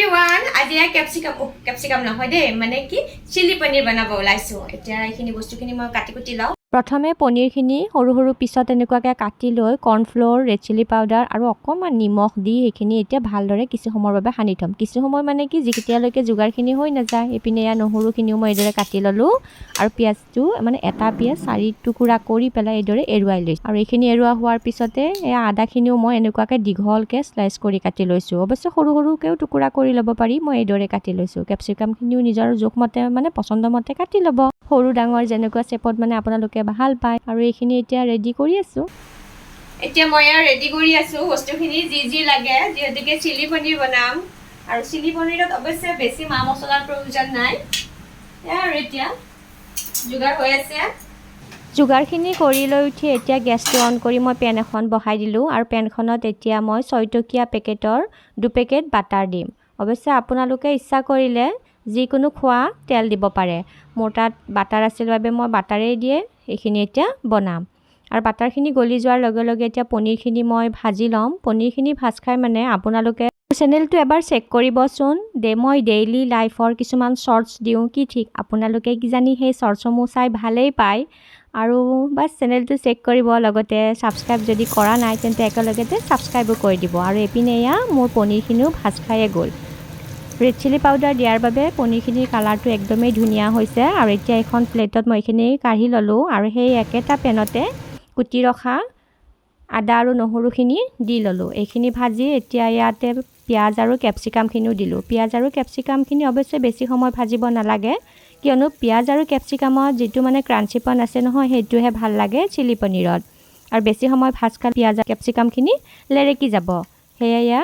Everyone আজি capsicum capsicum নহয় দেই মানে কি চিলি পনীৰ বনাব ওলাইছোঁ। এতিয়া এইখিনি বস্তুখিনি মই কাটি কুটি লওঁ। প্ৰথমে পনীৰখিনি সৰু সৰু পিছত এনেকুৱাকৈ কাটি লৈ কৰ্ণফ্ল'ৰ ৰেড চিলি পাউডাৰ আৰু অকণমান নিমখ দি সেইখিনি এতিয়া ভালদৰে কিছু সময়ৰ বাবে সানি থ'ম। কিছু সময় মানে কি যেতিয়ালৈকে যোগাৰখিনি হৈ নাযায় এইপিনে এয়া নহৰুখিনিও মই এইদৰে কাটি ল'লোঁ আৰু পিঁয়াজটো মানে এটা পিঁয়াজ চাৰি টুকুৰা কৰি পেলাই এইদৰে এৰুৱাই লৈছোঁ। আৰু এইখিনি এৰুৱা হোৱাৰ পিছতে এয়া আদাখিনিও মই এনেকুৱাকৈ দীঘলকৈ শ্লাইচ কৰি কাটি লৈছোঁ। অৱশ্যে সৰু সৰুকৈও টুকুৰা কৰি ল'ব পাৰি মই এইদৰে কাটি লৈছোঁ। কেপচিকামখিনিও নিজৰ জোখমতে মানে পচন্দমতে কাটি ল'ব। সৰু ডাঙৰ যেনেকুৱা শ্বেপত মানে আপোনালোকে ভাল পায়। আৰু এইখিনি এতিয়া ৰেডি কৰি আছোঁ। এতিয়া মই ৰেডি কৰি আছোঁ বস্তুখিনি যি যি লাগে যিহেতুকে চিলি পনীৰ বনাম। আৰু চিলি পনীৰত অৱশ্যে বেছি মা মছলাৰ প্ৰয়োজন নাই। এয়া আৰু এতিয়া যোগাৰ হৈ আছে। যোগাৰখিনি কৰি লৈ উঠি এতিয়া গেছটো অন কৰি মই পেন এখন বহাই দিলোঁ আৰু পেনখনত এতিয়া মই ছয়টকীয়া পেকেটৰ দুপেকেট বাটাৰ দিম। অৱশ্যে আপোনালোকে ইচ্ছা কৰিলে যিকোনো খোৱা তেল দিব পাৰে। মোৰ তাত বাটাৰ আছিল বাবে মই বাটাৰেই দিয়ে, এইখিনি এতিয়া বনাম। আৰু বাটাৰখিনি গলি যোৱাৰ লগে লগে এতিয়া পনীৰখিনি মই ভাজি ল'ম। পনীৰখিনি ভাজ খাই মানে আপোনালোকে চেনেলটো এবাৰ চেক কৰিবচোন। দে, মই ডেইলি লাইফৰ কিছুমান শ্বৰ্টছ দিওঁ কি ঠিক আপোনালোকে কিজানি সেই শ্বৰ্টছসমূহ চাই ভালেই পায়। আৰু বাছ চেনেলটো চেক কৰিব, লগতে ছাবস্ক্ৰাইব যদি কৰা নাই তেন্তে একেলগতে ছাবস্ক্ৰাইবো কৰি দিব। আৰু এইপিনে এয়া মোৰ পনীৰখিনিও ভাজ খায়ে গ'ল। ৰেড চিলি পাউডাৰ দিয়াৰ বাবে পনীৰখিনিৰ কালাৰটো একদমেই ধুনীয়া হৈছে। আৰু এতিয়া এখন প্লেটত মই এইখিনি কাঢ়ি ল'লোঁ আৰু সেই একেটা পেনতে কুটি ৰখা আদা আৰু নহৰুখিনি দি ল'লোঁ। এইখিনি ভাজি এতিয়া ইয়াতে পিঁয়াজ আৰু কেপচিকামখিনিও দিলোঁ। পিঁয়াজ আৰু কেপচিকামখিনি অৱশ্যে বেছি সময় ভাজিব নালাগে কিয়নো পিঁয়াজ আৰু কেপচিকামত যিটো মানে ক্ৰাঞ্চিপন আছে নহয় সেইটোহে ভাল লাগে চিলি পনীৰত। আৰু বেছি সময় ভাজ খালে পিঁয়াজ কেপচিকামখিনি লেৰেকি যাব। সেয়া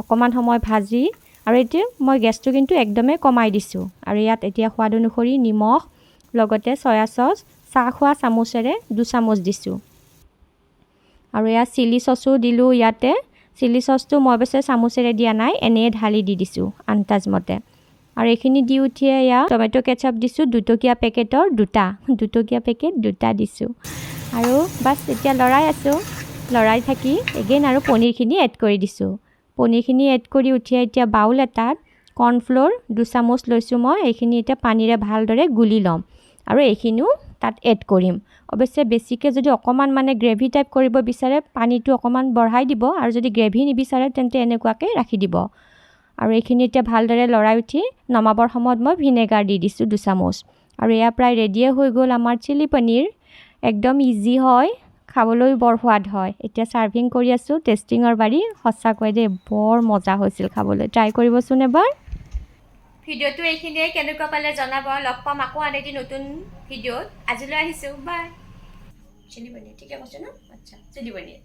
অকণমান সময় ভাজি আৰু এতিয়া মই গেছটো কিন্তু একদমেই কমাই দিছোঁ। আৰু ইয়াত এতিয়া সোৱাদ অনুসৰি নিমখ লগতে চয়া চচ চাহ খোৱা চামুচেৰে দুচামুচ দিছোঁ। আৰু এয়া চিলি চচো দিলোঁ ইয়াতে। চিলি চচটো মই অৱশ্যে চামুচেৰে দিয়া নাই এনেই ঢালি দি দিছোঁ আন্তাজমতে আৰু এইখিনি দি উঠিয়ে এয়া টমেট' কেচাপ দিছোঁ দুটকীয়া পেকেটৰ দুটা দুটকীয়া পেকেট দুটা দিছোঁ। আৰু বাছ এতিয়া লৰাই আছোঁ লৰাই থাকি এগেইন আৰু পনীৰখিনি এড কৰি দিছোঁ। পনীৰখিনি এড কৰি উঠিয়ে এতিয়া বাউল এটাত কৰ্ণফ্ল'ৰ দুচামুচ লৈছোঁ মই এইখিনি এতিয়া পানীৰে ভালদৰে গুলি ল'ম। আৰু এইখিনিও তাত এড কৰিম। অৱশ্যে বেছিকৈ যদি অকণমান মানে গ্ৰেভি টাইপ কৰিব বিচাৰে পানীটো অকণমান বঢ়াই দিব আৰু যদি গ্ৰেভি নিবিচাৰে তেন্তে এনেকুৱাকৈ ৰাখি দিব। আৰু এইখিনি এতিয়া ভালদৰে লৰাই উঠি নমাবৰ সময়ত মই ভিনেগাৰ দি দিছোঁ দুচামুচ। আৰু এয়া প্ৰায় ৰেডিয়ে হৈ গ'ল আমাৰ চিলি পনীৰ একদম ইজি হয়। খাবলৈও বৰ সোৱাদ হয়। এতিয়া ছাৰ্ভিং কৰি আছোঁ টেষ্টিঙৰ বাৰী। সঁচাকৈ দেই বৰ মজা হৈছিল খাবলৈ। ট্ৰাই কৰিবচোন এবাৰ। ভিডিঅ'টো এইখিনিয়ে। কেনেকুৱা পালে জনাব। লগ পাম আকৌ আন এটি নতুন ভিডিঅ'ত। আজিলৈ আহিছোঁ। বাই চিলি পনীৰ ঠিকে কৈছোঁ ন? আচ্ছা চিলি পনীৰ